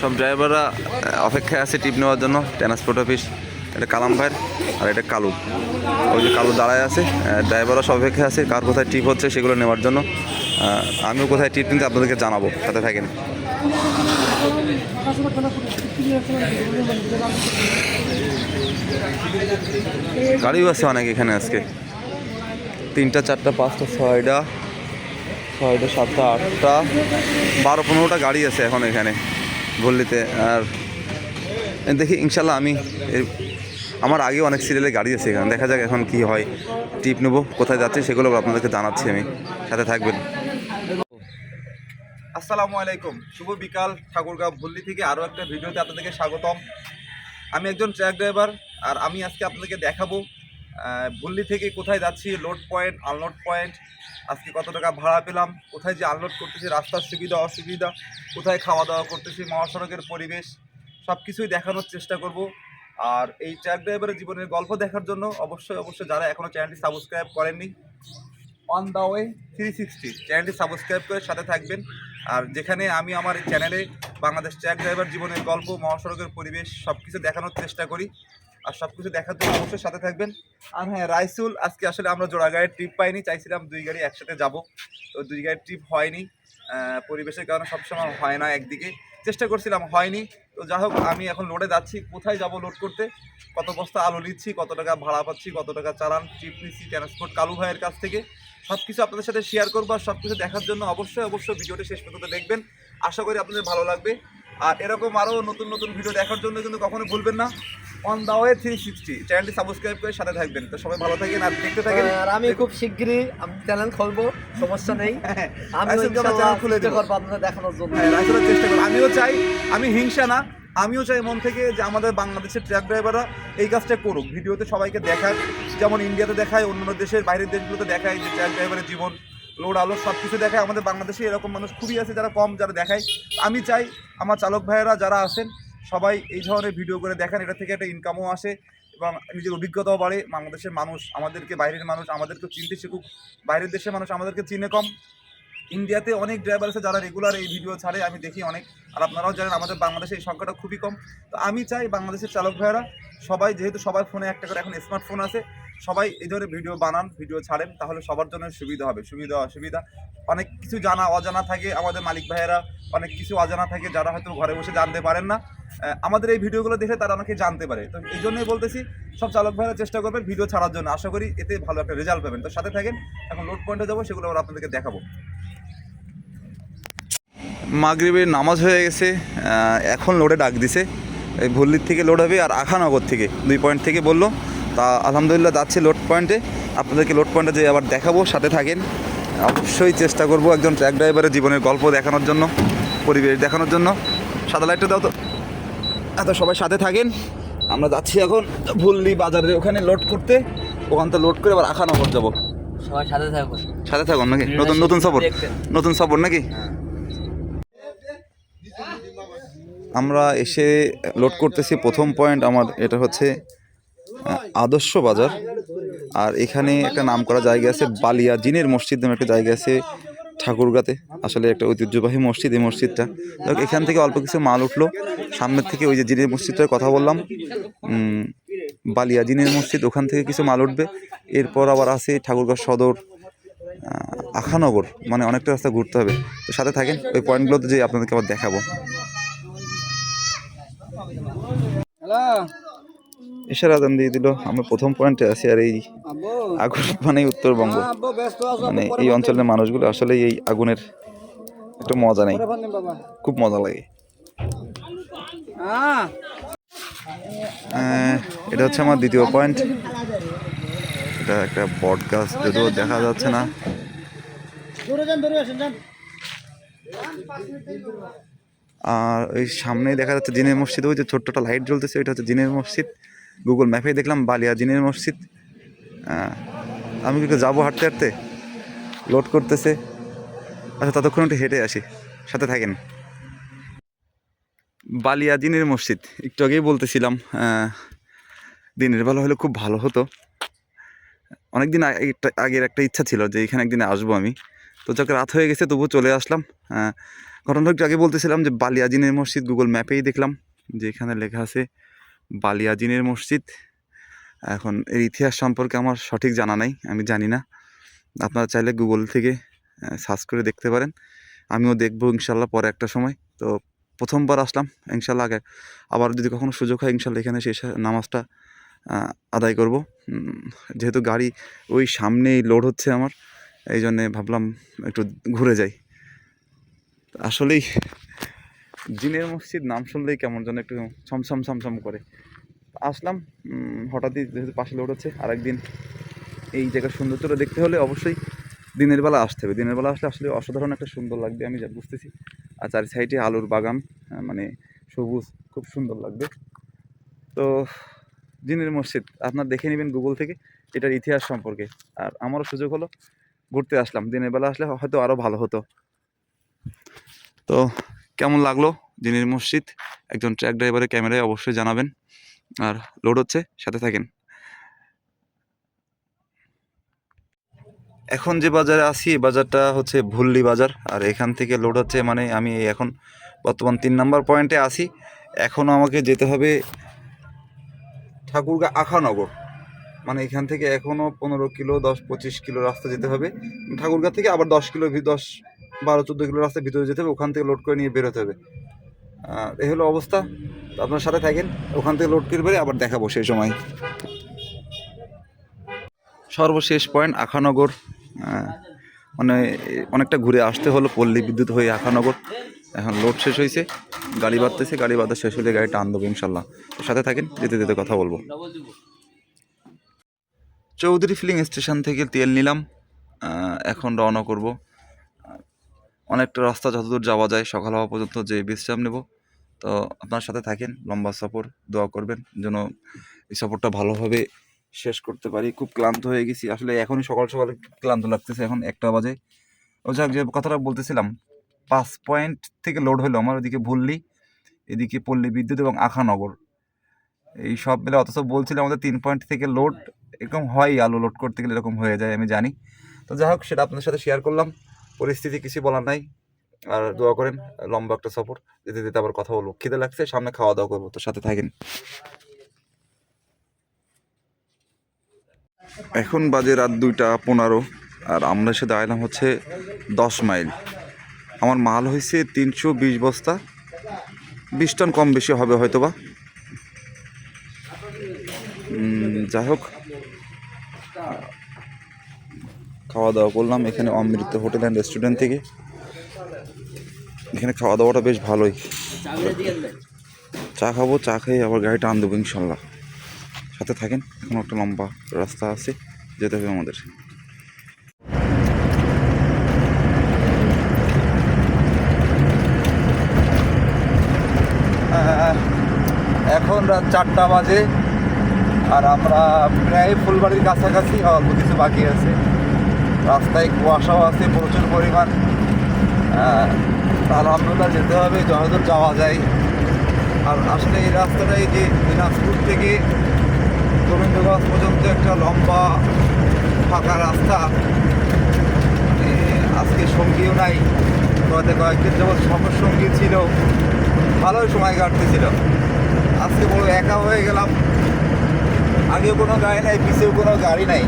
সব ড্রাইভাররা অপেক্ষায় আছে টিপ নেওয়ার জন্য, ট্রান্সপোর্ট অফিস, এটা কালাম ভাইয়ের, আর এটা কালু। ওই যে কালু দাঁড়ায় আছে ড্রাইভাররা সব অপেক্ষায় আছে, কার কোথায় টিপ হচ্ছে সেগুলো নেওয়ার জন্য। আমিও কোথায় টিপ নিতে আপনাদেরকে জানাব, সাথে থাকেন। গাড়িও আছে অনেক এখানে আজকে। তিনটা, চারটা, পাঁচটা, ছয়টা। ছয়টা, সাতটা, আটটা। বারো, পনেরোটা গাড়ি আছে এখন এখানে ভল্লিতে আর দেখি, ইনশাল্লাহ আমি আমার আগে অনেক সিরিয়ালে গাড়ি আছে এখানে। দেখা যাক এখন কি হয়। টিপ নেব, কোথায় যাচ্ছে সেগুলো আপনাদেরকে জানাচ্ছি আমি। সাথে থাকবেন। আসসালামু আলাইকুম। শুভ বিকাল, ঠাকুরগাঁও ভল্লি থেকে আরও একটা ভিডিওতে আপনাদেরকে স্বাগতম। আমি একজন ট্র্যাক ড্রাইভার, আর আমি আজকে আপনাদেরকে দেখাবো ভল্লি থেকে কোথায় যাচ্ছি, লোড পয়েন্ট, আনলোড পয়েন্ট আজকে কত টাকা ভাড়া পেলাম, কোথায় যে আনলোড করতেছি, রাস্তার সুবিধা, অসুবিধা, কোথায় খাওয়া দাওয়া করতেছি, মহাসড়কের পরিবেশ সব কিছুই দেখানোর চেষ্টা করব। আর এই ট্র্যাক ড্রাইভারের জীবনের গল্প দেখার জন্য অবশ্যই অবশ্যই যারা এখনও চ্যানেলটি সাবস্ক্রাইব করেননি on the way three sixty চ্যানেলটি সাবস্ক্রাইব করে সাথে থাকবেন। আর যেখানে আমি আমার চ্যানেলে বাংলাদেশ ট্র্যাক ড্রাইভার জীবনের গল্প, মহাসড়কের পরিবেশ সব কিছু দেখানোর চেষ্টা করি। আর সব কিছু দেখার জন্য অবশ্যই সাথে থাকবেন। আর হ্যাঁ রাইসুল, আজকে আসলে আমরা জোড়া গাড়ির ট্রিপ পাইনি, চাইছিলাম দুই গাড়ি একসাথে যাব। তো দুই গাড়ির ট্রিপ হয়নি। পরিবেশের কারণে সবসময় হয় না একদিকে। চেষ্টা করছিলাম, হয়নি। তো যাই হোক, আমি এখন লোডে যাচ্ছি। কোথায় যাব লোড করতে? কত বস্তা আলু নিচ্ছি, কত টাকা ভাড়া পাচ্ছি, কত টাকা চালান ট্রিপ নিচ্ছি ট্রান্সপোর্ট কালু ভাইয়ের কাছ থেকে। সব কিছু আপনাদের সাথে শেয়ার করব আর সব কিছু দেখার জন্য অবশ্যই অবশ্যই ভিডিওটি শেষ পর্যন্ত দেখবেন। আশা করি আপনাদের ভালো লাগবে। আর এরকম আরও নতুন নতুন ভিডিও দেখার জন্য কিন্তু কখনো ভুলবেন না। On the way three sixty চ্যানেলটি সাবস্ক্রাইব করে সাথে থাকবেন। তো সবাই ভালো থাকেন আর দেখতে থাকেন। আর আমি খুব শিগগিরই আমি চ্যানেল খুলবো সমস্যা নেই। হ্যাঁ, আমি চ্যানেল খুলে দেবো। করব আপনাদের দেখানোর জন্য। হ্যাঁ রাইসুলের চেষ্টা করি আমিও চাই আমি হিংসা না আমিও চাই মন থেকে যে আমাদের বাংলাদেশের ট্রাক ড্রাইভাররা এই কাজটা করুক। ভিডিওতে সবাইকে দেখাক যেমন ইন্ডিয়াতে দেখায় অন্য দেশের বাইরের দেশগুলোতে দেখায় যে ট্রাক ড্রাইভারের জীবন লোড আলো সব কিছু দেখায়। আমাদের বাংলাদেশে এরকম মানুষ খুবই আছে যারা কম যারা দেখায়। আমি চাই আমার চালক ভাইয়েরা যারা আছেন সবাই এই ধরনের ভিডিও করে দেখান, এটা থেকে একটা ইনকামও আসে এবং নিজের অভিজ্ঞতাও বাড়ে। বাংলাদেশের মানুষ আমাদেরকে, বাইরের মানুষ আমাদেরকে চিনতে শিখুক। বাইরের দেশের মানুষ আমাদেরকে চিনে কম। ইন্ডিয়াতে অনেক ড্রাইভার আছে যারা রেগুলার এই ভিডিও ছাড়ে, আমি দেখি অনেক। আর আপনারাও জানেন, আমাদের বাংলাদেশে এই সংখ্যাটা খুবই কম। তো আমি চাই বাংলাদেশের চালক ভাইয়েরা সবাই, যেহেতু সবার ফোনে একটা করে এখন স্মার্টফোন আছে, সবাই এই ধরনের ভিডিও বানান ভিডিও ছাড়েন। তাহলে সবার জন্য সুবিধা হবে। সুবিধা, অসুবিধা। অনেক কিছু জানা, অজানা থাকে আমাদের মালিক ভাইয়েরা। অনেক কিছু অজানা থাকে যারা হয়তো ঘরে বসে জানতে পারেন না। আমাদের এই ভিডিওগুলো দেখে তারা অনেকে জানতে পারে। তো এই জন্যই বলতেছি, সব চালক ভাইরা চেষ্টা করবেন ভিডিও ছাড়ার জন্য। আশা করি এতে ভালো একটা রেজাল্ট পাবেন। তো সাথে থাকেন, এখন লোড পয়েন্টে যাব, সেগুলো আবার আপনাদেরকে দেখাবো। মাগরিবের নামাজ হয়ে গেছে এখন লোডে ডাক দিছে। এই ভল্লির থেকে লোড হবে আর আখানগর থেকে, দুই পয়েন্ট থেকে বলল। তা আলহামদুলিল্লাহ যাচ্ছে লোড পয়েন্টে আপনাদেরকে লোড পয়েন্টে যে আবার দেখাবো, সাথে থাকেন। অবশ্যই চেষ্টা করব একজন ট্র্যাক ড্রাইভারের জীবনের গল্প দেখানোর জন্য, পরিবেশ দেখানোর জন্য। সাদা লাইটটা দাও তো। এত সবাই সাথে থাকেন। আমরা যাচ্ছি এখন ভুললি বাজারে ওখানে লোড করতে। ওখান থেকে লোড করে আবার আখানগর যাব। সবাই সাথে থাকব সাথে থাকুন নাকি? নতুন নতুন সফর নতুন সফর নাকি? আমরা এসে লোড করতেছি। প্রথম পয়েন্ট আমার এটা হচ্ছে আদর্শ বাজার। আর এখানে একটা নাম করা জায়গা আছে বালিয়া জিনের মসজিদ নামে একটা জায়গা আছে। ঠাকুরগাতে। আসলে একটা ঐতিহ্যবাহী মসজিদ এই মসজিদটা। যাক, এখান থেকে অল্প কিছু মাল উঠল। সামনের থেকে ওই যে জিনের মসজিদটার কথা বললাম বালিয়া জিনের মসজিদ, ওখান থেকে কিছু মাল উঠবে। এরপর আবার আছে ঠাকুরগাঁ সদর আখানগর মানে অনেকটা রাস্তা ঘুরতে হবে। তো সাথে থাকেন, ওই পয়েন্টগুলোতে যে আপনাদেরকে আবার দেখাবো। এসে আদান দিয়ে দিল। আমরা প্রথম পয়েন্টে আছি আর এই আগুন মানে উত্তরবঙ্গ। মানে এই অঞ্চলের মানুষগুলো আসলে এই আগুনের একটু মজা নেই। খুব মজা লাগে। এটা হচ্ছে আমার দ্বিতীয় পয়েন্ট এটা একটা বট গাছ, যদিও দেখা যাচ্ছে না। আর ওই সামনে দেখা যাচ্ছে জিনের মসজিদ, ওই যে ছোট্টটা লাইট জ্বলতেছে, ওইটা হচ্ছে জিনের মসজিদ। গুগল ম্যাপে দেখলাম বালিয়া জিনের মসজিদ আমি কি যাব হাঁটতে হাঁটতে? লোড করতেছে। আচ্ছা ততক্ষণ একটু হেঁটে আসি। সাথে থাকেন। বালিয়া জিনের মসজিদ। একটু আগেই বলতেছিলাম দিনের বেলা হলে খুব ভালো হতো। অনেকদিন আগে- আগের একটা ইচ্ছা ছিল যে এখানে একদিন আসব আমি। তো যাকে, রাত হয়ে গেছে তবু চলে আসলাম। ঘটনাটা একটু আগে বলতেছিলাম যে বালিয়াজিনের মসজিদ গুগল ম্যাপেই দেখলাম, যে এখানে লেখা আছে বালিয়াজিনের মসজিদ। এখন এর ইতিহাস সম্পর্কে আমার সঠিক জানা নাই, আমি জানি না। আপনারা চাইলে গুগল থেকে সার্চ করে দেখতে পারেন। আমিও দেখব ইনশাল্লাহ পরে একটা সময়। তো প্রথমবার আসলাম ইনশাল্লাহ আগে আবার যদি কখনো সুযোগ হয় ইনশাল্লাহ এখানে শেষ নামাজটা আদায় করব। যেহেতু গাড়ি ওই সামনেই লোড হচ্ছে আমার এই জন্যে ভাবলাম একটু ঘুরে যাই। আসলেই জিনের মসজিদ নাম শুনলেই কেমন যেন একটু ছমছম ছমছম করে। আসলাম হঠাৎই যেহেতু পাশে লোড হচ্ছে, আরেকদিন এই জায়গার সৌন্দর্যটা দেখতে হলে অবশ্যই দিনের বেলা আসতে হবে। দিনের বেলা আসলে আসলে অসাধারণ একটা সুন্দর লাগবে, আমি যা বুঝতেছি। আর চারি সাইডে আলুর বাগান মানে সবুজ, খুব সুন্দর লাগবে। তো জিনের মসজিদ, আপনার দেখে নেবেন গুগল থেকে, এটার ইতিহাস সম্পর্কে। আর আমারও সুযোগ হলো, ঘুরতে আসলাম। দিনের বেলা আসলে হয়তো আরও ভালো হতো। তো কেমন লাগল জিনের মসজিদ? একজন ট্র্যাক ড্রাইভারের ক্যামেরায় অবশ্যই জানাবেন। আর লোড হচ্ছে, সাথে থাকেন। এখন যে বাজারে আছি বাজারটা হচ্ছে ভুল্লি বাজার। আর এখান থেকে লোড হচ্ছে মানে আমি এখন বর্তমান তিন নম্বর পয়েন্টে আছি। এখনও আমাকে যেতে হবে ঠাকুরগা আখানগর। মানে এখান থেকে এখনও পনেরো কিলো, দশ, পঁচিশ কিলো রাস্তা যেতে হবে। ঠাকুরগা থেকে আবার দশ কিলো, দশ বারো, চোদ্দ কিলো রাস্তা ভিতরে যেতে হবে, ওখান থেকে লোড করে নিয়ে বেরোতে হবে। এই হলো অবস্থা। আপনার সাথে থাকেন, ওখান থেকে লোড করে বেরে আবার দেখাবো সেই সময়। সর্বশেষ পয়েন্ট আখানগর। মানে অনেকটা ঘুরে আসতে হলো, পল্লী বিদ্যুৎ হয়ে আখানগর। এখন লোড শেষ হয়েছে, গাড়ি বাঁধতেছে গাড়ি বাঁধা শেষ হলে গাড়িটা টান দেবো ইনশাল্লাহ সাথে থাকেন, যেতে যেতে কথা বলব। চৌধুরী ফিলিং স্টেশন থেকে তেল নিলাম। এখন রওনা করব। অনেকটা রাস্তা যতদূর যাওয়া যায়, সকাল হওয়া পর্যন্ত যে বিশ্রাম নেব। তো আপনার সাথে থাকেন, লম্বা সফর, দোয়া করবেন যেন এই সফরটা ভালোভাবে শেষ করতে পারি। খুব ক্লান্ত হয়ে গেছি, আসলে এখনই সকাল সকাল ক্লান্ত লাগতেছে, এখন একটা বাজে। ও যাক, যে কথাটা বলতেছিলাম, পাঁচ পয়েন্ট থেকে লোড হলো, আমার ওদিকে ভুললি, এদিকে পল্লী বিদ্যুৎ এবং আখানগর। এই সব মিলে অথচ বলছিল আমাদের তিন পয়েন্ট থেকে লোড এরকম হয় আলু লোড করতে গেলে এরকম হয়ে যায়, আমি জানি। তো যাই হোক, সেটা আপনাদের সাথে শেয়ার করলাম। পরিস্থিতি কিছু বলার নাই। আর দোয়া করেন, লম্বা একটা সফর, যেতে যেতে আবার কথা বলব। খিদে লাগছে, সামনে খাওয়া দাওয়া করব তো সাথে থাকেন। এখন বাজে রাত দুইটা পনেরো, আর আমরা এসে দাঁড়ালাম হচ্ছে দশ মাইল। আমার মাল হয়েছে তিনশো বিশ বস্তা। বিশ টন কম বেশি হবে হয়তো বা যাই হোক। খাওয়া দাওয়া করলাম। এখানে অমৃত হোটেল অ্যান্ড রেস্টুরেন্ট থেকে। এখানে খাওয়া দাওয়াটা বেশ ভালোই। চা খাব, চা খেয়ে আবার গাড়ি টান দেবো ইনশাল্লাহ। সাথে থাকেন, এখন একটা লম্বা রাস্তা আছে, যেতে হবে আমাদের। এখন রাত চারটা বাজে, আর আমরা প্রায় ফুলবাড়ির কাছাকাছি অল্প কিছু বাকি আছে। রাস্তায় কুয়াশাও আছে প্রচুর পরিমাণ। আহ, আলহামদুলিল্লাহ যেতে হবে যতদূর যাওয়া যায়। আর আসলে এই রাস্তাটাই যে দিনাজপুর থেকে গোবিন্দগঞ্জ পর্যন্ত একটা লম্বা ফাঁকা রাস্তা। মানে আজকে সঙ্গীও নাই গত কয়েকদিন যখন সফর সঙ্গী ছিল ভালোই সময় কাটতেছিল। আজকে বড় একা হয়ে গেলাম। আগেও কোনো গাড়ি নাই পিছেও কোনো গাড়ি নাই।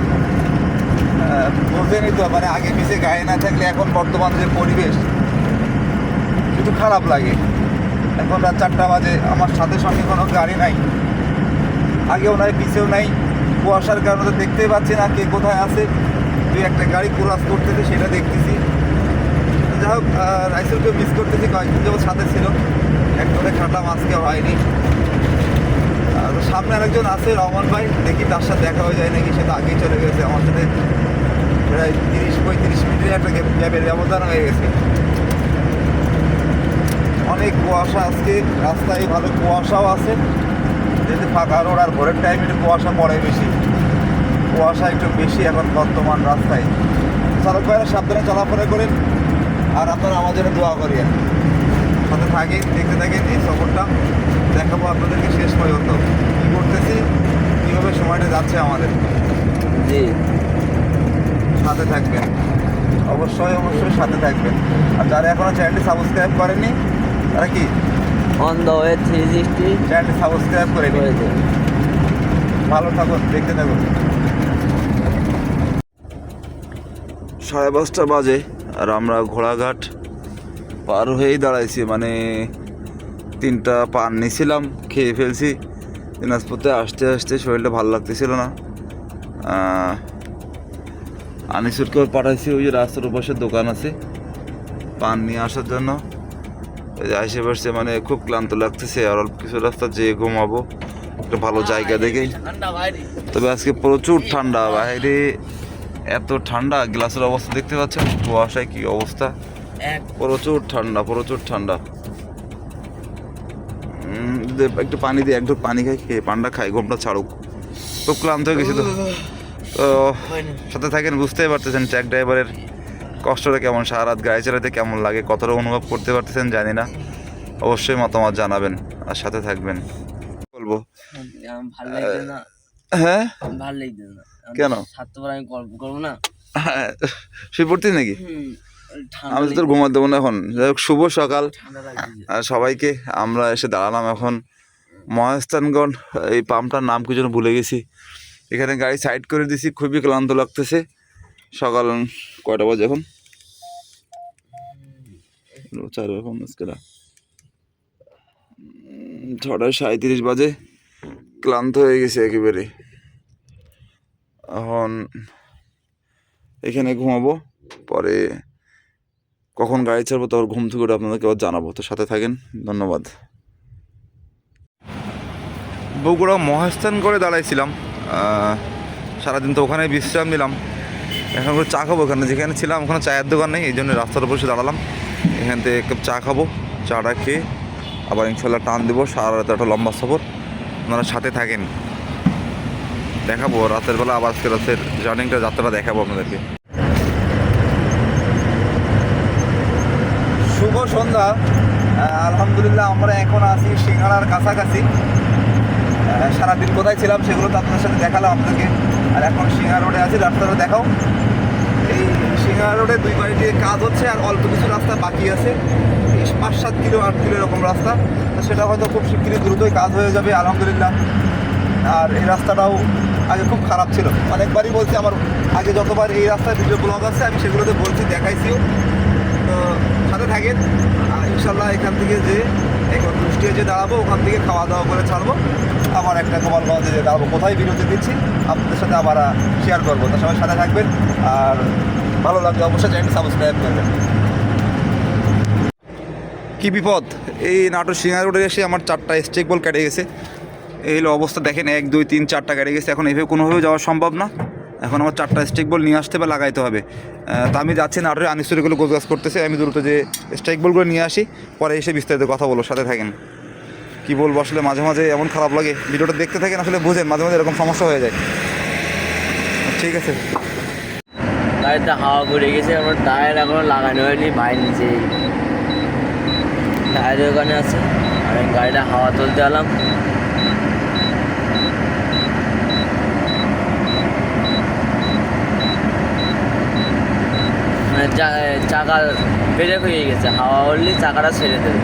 বোঝেনি তো মানে আগে পিছিয়ে গাড়ি না থাকলে এখন বর্তমান যে পরিবেশ একটু খারাপ লাগে। এখন রাত চারটা বাজে, আমার সাথে সঙ্গে কোনো গাড়ি নাই। আগেও নাই, পিছেও নাই। কুয়াশার কারণে তো দেখতেই পাচ্ছি না কে কোথায় আছে। দুই একটা গাড়ি ক্রস করতেছে, সেটা দেখতেছি। যাই হোক রাইসেলকেও মিস করতেছি কয়েকদিন যাবত সাথে ছিল। এক করে খাটা আজকে হয়নি সামনে আরেকজন আছে রহমান ভাই, দেখি তার সাথে দেখা হয়ে যায় নাকি, সে তো আগেই চলে গেছে আমার সাথে। প্রায় তিরিশ পঁয়ত্রিশ মিনিটের একটা গ্যাপের ব্যবধান হয়ে গেছে অনেক কুয়াশা আজকে রাস্তায় ভালো কুয়াশাও আছে যেহেতু ফাঁকা রোড আর ভোরের টাইমে একটু কুয়াশা পড়ে বেশি কুয়াশা একটু বেশি এখন বর্তমান রাস্তায় চালক ভাইরা সাবধানে চলাফেরা করেন আর আপনারা জন্য দোয়া করিয়েন সাথে থাকেন দেখতে থাকেন এই সফরটা দেখাবো আপনাদেরকে শেষ পর্যন্ত কী করতেছি কীভাবে সময়টা যাচ্ছে আমাদের জি সাথে থাকবেন। অবশ্যই অবশ্যই সাথে থাকবেন। আর যারা এখনও চ্যানেলটি সাবস্ক্রাইব করেনি তারা কি? On the way three sixty চ্যানেলটি সাবস্ক্রাইব করে করেছে ভালো থাকুন দেখতে থাকুন। সাড়ে পাঁচটা বাজে আর আমরা ঘোড়াঘাট পার হয়েই দাঁড়াইছি। মানে তিনটা পান নিয়েছিলাম খেয়ে ফেলছি। দিনাজপুরতে আসতে আসতে শরীরটা ভালো লাগতেছিল না। আনিসুরকেও পাঠাইছি ওই যে রাস্তার পাশে দোকান আছে। পান নিয়ে আসার জন্য। ওই যে আসে পাশে মানে খুব ক্লান্ত লাগতেছে আর অল্প কিছু রাস্তা যেয়ে ঘুমাবো। একটা ভালো জায়গা দেখে। তবে আজকে প্রচুর ঠান্ডা বাইরে এত ঠান্ডা গ্লাসের অবস্থা দেখতে পাচ্ছেন? কুয়াশায় কি অবস্থা? প্রচুর ঠান্ডা প্রচুর ঠান্ডা। একটু পানি দিয়ে একটু পানি খাই খেয়ে পান্ডা খাই ঘুমটা ছাড়ুক। খুব ক্লান্ত হয়ে গেছি তো। তো সাথে থাকেন বুঝতেই পারতেছেন ট্র্যাক ড্রাইভারের কষ্টটা কেমন সারা রাত গাড়ি চালাতে কেমন লাগে কতটা অনুভব করতে পারতেছেন জানি না। অবশ্যই মতামত জানাবেন আর সাথে থাকবেন। বলব? হ্যাঁ? ভালো লাগছে না। কেন? সাতটা আমি গল্প করব না। হ্যাঁ শুয়ে নাকি? আমি তো ঘুমাতে দেবো না এখন। যাই হোক শুভ সকাল। আর সবাইকে আমরা এসে দাঁড়ালাম এখন। মহাস্থানগঞ্জ এই পাম্পটার নাম কি যেন ভুলে গেছি। এখানে গাড়ি সাইড করে দিছি, খুবই ক্লান্ত লাগতেছে। সকাল কয়টা বাজে এখন? চার ছটা সাঁত্রিশ বাজে। ক্লান্ত হয়ে গেছে একেবারে। এখন এখানে ঘুমাবো, পরে কখন গাড়ি ছাড়বো তারপর ঘুম থেকে আপনাদেরকে আবার জানাব। তো সাথে থাকেন, ধন্যবাদ। বগুড়া মহাস্থান করে দাঁড়াইছিলাম। সারাদিন তো ওখানে বিশ্রাম নিলাম। এখন করে চা খাব ওখানে যেখানে ছিলাম ওখানে চায়ের দোকান নেই, এই জন্য রাস্তার উপর এসে দাঁড়ালাম। এখান থেকে এক কাপ চা খাব, চাটা খেয়ে আবার ইনশাল্লাহ টান দেবো। সারা রাত একটা লম্বা সফর। আপনারা সাথে থাকেন। দেখাবো রাতের বেলা, আবার আজকে রাতের জার্নিংটা যাত্রাটা দেখাবো আপনাদেরকে। শুভ সন্ধ্যা। আলহামদুলিল্লাহ, আমরা এখন আছি সিঙ্গাড়ার কাছাকাছি। সারাদিন কোথায় ছিলাম সেগুলো তো আপনার সাথে দেখালাম আপনাকে আর এখন সিঙ্গার রোডে আছি, রাস্তাটা দেখাও। এই সিঙ্গার রোডে দুই বাড়ি দিয়ে কাজ হচ্ছে আর অল্প কিছু রাস্তা বাকি আছে। এই পাঁচ সাত কিলো, আট কিলো এরকম রাস্তা। তো সেটা হয়তো খুব শিগগিরই দ্রুতই কাজ হয়ে যাবে, আলহামদুলিল্লাহ। আর এই রাস্তাটাও আগে খুব খারাপ ছিল। অনেকবারই বলছি আমার, আগে যতবার এই রাস্তায় ভিডিও ব্লগ আছে, আমি সেগুলোতে বলছি, দেখাইছিও। তো সাথে থাকেন। ইনশাল্লাহ এখান থেকে যে এখন কুষ্টিয়া যে দাঁড়াবো, ওখান থেকে খাওয়া দাওয়া করে ছাড়বো। আবার একটা গোপালগঞ্জে যে দাঁড়াবো কোথায় বিরতি দিচ্ছি, আপনাদের সাথে আবার শেয়ার করব। তার সবাই সাথে থাকবেন আর ভালো লাগলে অবশ্যই চ্যানেল সাবস্ক্রাইব করবেন। কি বিপদ? এই নাটোর সিঙ্গার রোডে এসে আমার চারটা স্টেক বল কেটে গেছে। এই হলো অবস্থা, দেখেন এক, দুই, তিন, চারটা কেটে গেছে। এখন এভাবে কোনোভাবে যাওয়া সম্ভব না। এখন আমার চারটা স্টেক বল নিয়ে আসতে বা লাগাইতে হবে। তা আমি যাচ্ছি নাটোরে আনিসুরিগুলো গোজগাছ করতেছে। আমি দ্রুত যে স্ট্রাইক বলগুলো নিয়ে আসি, পরে এসে বিস্তারিত কথা বলব, সাথে থাকেন। কি বলব আসলে মাঝে মাঝে এমন খারাপ লাগে। ভিডিওটা দেখতে থাকেন, আসলে বুঝেন, মাঝে মাঝে এরকম সমস্যা হয়ে যায়। ঠিক আছে। গাড়িতে হাওয়া ঘুরে গেছে, আমার টায়ার এখনও লাগানো হয়নি ভাই নিচে। টায়ারের ওখানে আছে। আমি গাড়িটা হাওয়া তুলতে এলাম। মানে চাকা ব্রেক হয়ে গেছে, হাওয়া উঠলে চাকাটা ছেড়ে দেবে।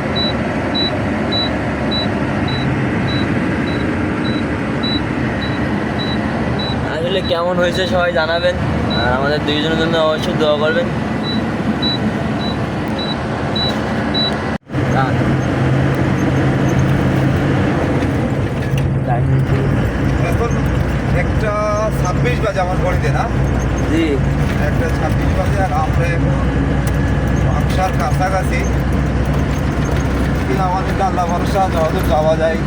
আসলে কেমন হয়েছে সবাই জানাবেন। আর আমাদের দুইজনের জন্য অবশ্যই দোয়া করবেন। একটা ছাব্বিশ বাজে আমার ঘড়িতে না? জি। একটা ছাব্বিশ বাজে আর আমরা এখন বাক্সার কাছাকাছি। আমাদের আল্লাহ ভরসা যতদূর যাওয়া যায়।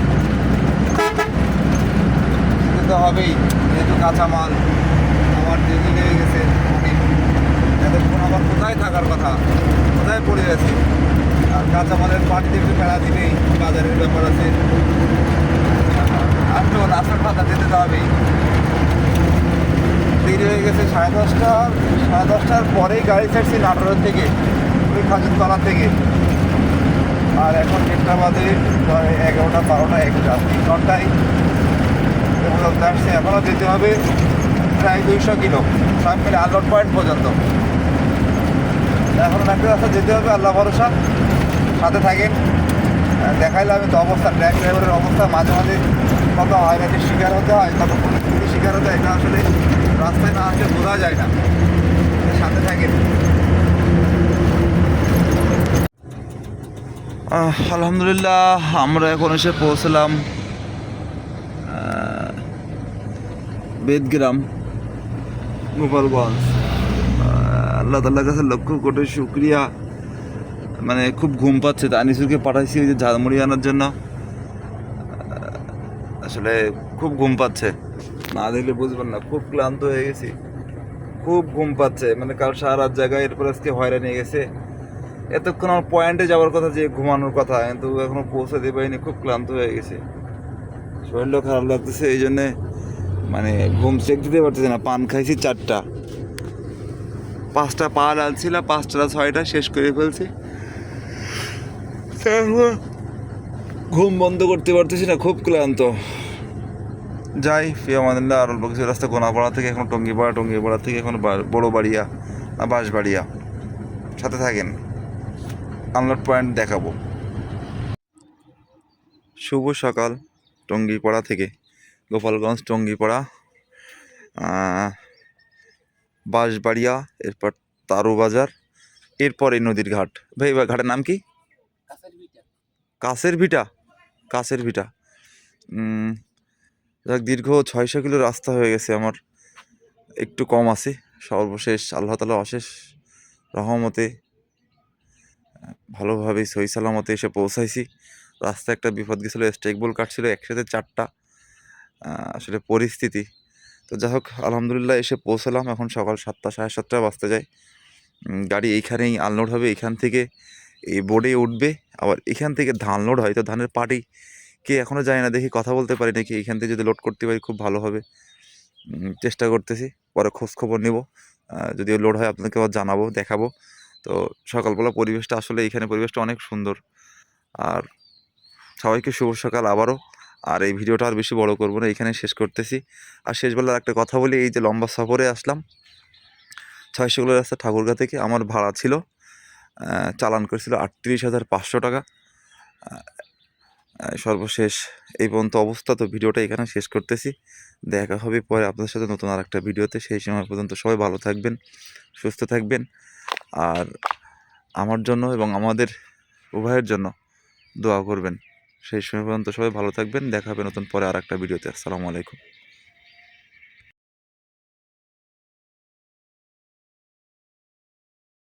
তো হবেই। যেহেতু কাঁচামাল, আমার দেরি লেগে গেছে। অনেক এতক্ষণ আমার কোথায় থাকার কথা? কোথায় পড়ে আছে? আর কাঁচামালের পাটিতে একটু ফেলা দিলেই বাজারের ব্যাপার আছে। আর তো রাস্তার পাতা যেতে তো হবেই। দেরি হয়ে গেছে সাড়ে দশটা, সাড়ে দশটার পরেই গাড়ি ছাড়ছি নাটোরের থেকে, ওই খাজুরতলা থেকে। আর এখন একটা প্রায় এগারোটা, বারোটা, এক তিন ঘন্টায় আসছে এখনও যেতে হবে প্রায় দুইশো কিলো। সব মিলে আলোট পয়েন্ট পর্যন্ত। এখন একটা রাস্তা যেতে হবে আল্লাহ ভরসা। সাথে থাকেন। আহ, দেখাইলাম তো অবস্থা ট্র্যাক ড্রাইভারের অবস্থা। মাঝে মাঝে কত হয়রানির শিকার হতে হয় কত পরিস্থিতির শিকার হতে হয় এটা আসলে রাস্তায় না আসলে বোঝা যায় না। সাথে থাকেন। আলহামদুলিল্লাহ আমরা এখন এসে পৌঁছলাম। বেদগ্রাম। গোপালগঞ্জ আল্লাহ তাল্লার কাছে লক্ষ কোটি শুক্রিয়া। মানে খুব ঘুম পাচ্ছে। তা আনিসুরকে পাঠাইছি ওই যে ঝালমুড়ি আনার জন্য। আসলে খুব ঘুম পাচ্ছে। না দেখলে বুঝবেন না খুব ক্লান্ত হয়ে গেছি। খুব ঘুম পাচ্ছে। মানে কাল সারা রাত জায়গায় এরপর আজকে হয়রানি গেছে। এতক্ষণ আমার পয়েন্টে যাওয়ার কথা যে ঘুমানোর কথা কিন্তু এখনও পৌঁছাতে পারিনি। খুব ক্লান্ত হয়ে গেছে। শরীরটাও খারাপ লাগতেছে এই জন্যে মানে ঘুম চেক দিতে পারতেছি না, পান খাইছি চারটা। পাঁচটা পা ডালছিল, পাঁচটা ছয়টা শেষ করে ফেলছি। তারপর ঘুম বন্ধ করতে পারতেছি না, খুব ক্লান্ত। যাই ফিয়ামাদিল্লা আর অল্প কিছু রাস্তা গোনাপাড়া থেকে এখন টঙ্গিপাড়া টঙ্গিপাড়া থেকে এখন বড় বাড়িয়া বাঁশবাড়িয়া। সাথে থাকেন আনলোড পয়েন্ট দেখাবো। শুভ সকাল, টঙ্গিপাড়া থেকে। গোপালগঞ্জ, টঙ্গিপাড়া বাঁশবাড়িয়া, এরপর তারু বাজার এরপর এই নদীর ঘাট। ভাই ঘাটের নাম কি? কাছের ভিটা। কাছের ভিটা। যাক, দীর্ঘ ছয়শো কিলো রাস্তা হয়ে গেছে আমার। একটু কম আছে। সর্বশেষ, আল্লাহ তালা অশেষ রহমতে ভালোভাবে সহি সালামতে এসে পৌঁছাইছি। রাস্তায় একটা বিপদ গেছিল স্টেক বল কাটছিল, একসাথে চারটা। আসলে পরিস্থিতি। তো যাই হোক আলহামদুলিল্লাহ এসে পৌঁছলাম। এখন সকাল সাতটা, সাড়ে সাতটা বাজতে যায় গাড়ি এইখানেই আনলোড হবে। এইখান থেকে এই বোর্ডে উঠবে। আবার এখান থেকে ধান লোড হয়। তো ধানের পাটি কে এখনও যায় না। দেখি কথা বলতে পারি নাকি। এখান থেকে যদি লোড করতে পারি খুব ভালো হবে। চেষ্টা করতেছি। পরে খোঁজ খবর নেব যদি লোড হয় আপনাকে আবার জানাব, দেখাবো। তো সকালবেলা পরিবেশটা আসলে এখানে পরিবেশটা অনেক সুন্দর। আর সবাইকে শুভ সকাল আবারও। আর এই ভিডিওটা আর বেশি বড় করব না এখানে শেষ করতেছি। আর শেষবেলার একটা কথা বলি, এই যে লম্বা সফরে আসলাম ছয়শো কিলো রাস্তা ঠাকুরগা থেকে, আমার ভাড়া ছিল চালান করেছিল আটত্রিশ হাজার পাঁচশো টাকা। সর্বশেষ এই পর্যন্ত অবস্থা, তো ভিডিওটা এখানে শেষ করতেছি। দেখা হবে পরে আপনাদের সাথে নতুন আর একটা ভিডিওতে, সেই সময় পর্যন্ত সবাই ভালো থাকবেন, সুস্থ থাকবেন। আর আমার জন্য এবং আমাদের উভয়ের জন্য দোয়া করবেন। সেই সময় পর্যন্ত সবাই ভালো থাকবেন, দেখা হবে নতুন পরে আর একটা ভিডিওতে। আসসালামু আলাইকুম।